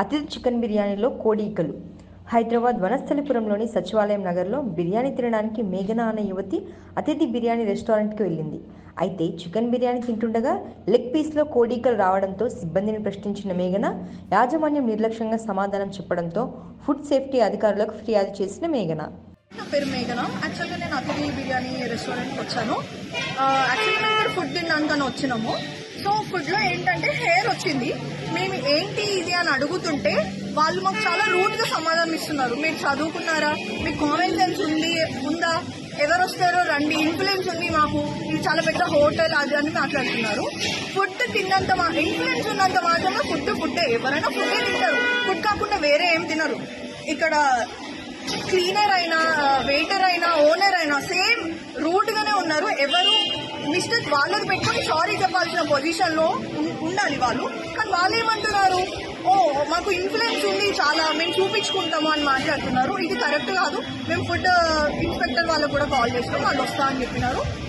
అతిథి చికెన్ బిర్యానీలో కోడీకలు హైదరాబాద్ వనస్థలిపురంలోని సచివాలయం నగర్లో బిర్యానీ తినడానికి మేఘన అనే యువతి అతిథి బిర్యానీ రెస్టారెంట్కి వెళ్ళింది. అయితే చికెన్ బిర్యానీ తింటుండగా లెగ్ పీస్లో కోడీకలు రావడంతో సిబ్బందిని ప్రశ్నించిన మేఘన యాజమాన్యం నిర్లక్ష్యంగా సమాధానం చెప్పడంతో ఫుడ్ సేఫ్టీ అధికారులకు ఫిర్యాదు చేసిన మేఘన. నా పేరు మేఘన. యాక్చువల్గా నేను అతిథి బిర్యానీ రెస్టారెంట్కి వచ్చాను. యాక్చువల్గా ఫుడ్ తినడానికని వచ్చినాము. సో ఫుడ్లో ఏంటంటే హెయిర్ వచ్చింది. మేము ఏంటి ఇది అని అడుగుతుంటే వాళ్ళు మాకు చాలా రూట్గా సమాధానం ఇస్తున్నారు. మీరు చదువుకున్నారా? మీకు కామన్ సెన్స్ ఉంది ఉందా? ఎవరు వస్తారో రండి. ఇన్ఫ్లుయెన్స్ ఉంది మాకు. ఇది చాలా పెద్ద హోటల్ అది అని మాట్లాడుతున్నారు. ఫుడ్ తిన్నంత మా ఇన్ఫ్లుయెన్స్ ఉన్నంత మాత్రమే ఫుడ్ ఫుడ్డే ఎవరైనా ఫుడ్డే తింటారు. ఫుడ్ కాకుండా వేరే ఏం తినరు. ఇక్కడ క్లీనర్ అయినా వెయిటర్ అయినా ఓనర్ అయినా సేమ్ రూట్ గానే ఉన్నారు. ఎవరు మిస్టేక్ వాళ్ళని పెట్టుకొని సారీ చెప్పాల్సిన పొజిషన్లో ఉం- ఉండాలి వాళ్ళు. కానీ వాళ్ళు ఏమంటున్నారు ఓ మాకు ఇన్ఫ్లుయెన్స్ ఉంది చాలా మేము చూపించుకుంటాము అని మాట్లాడుతున్నారు. ఇది కరెక్ట్ కాదు. మేము ఫుడ్ ఇన్స్పెక్టర్ వాళ్ళకు కూడా కాల్ చేస్తాం వాళ్ళు వస్తా అని చెప్పినారు.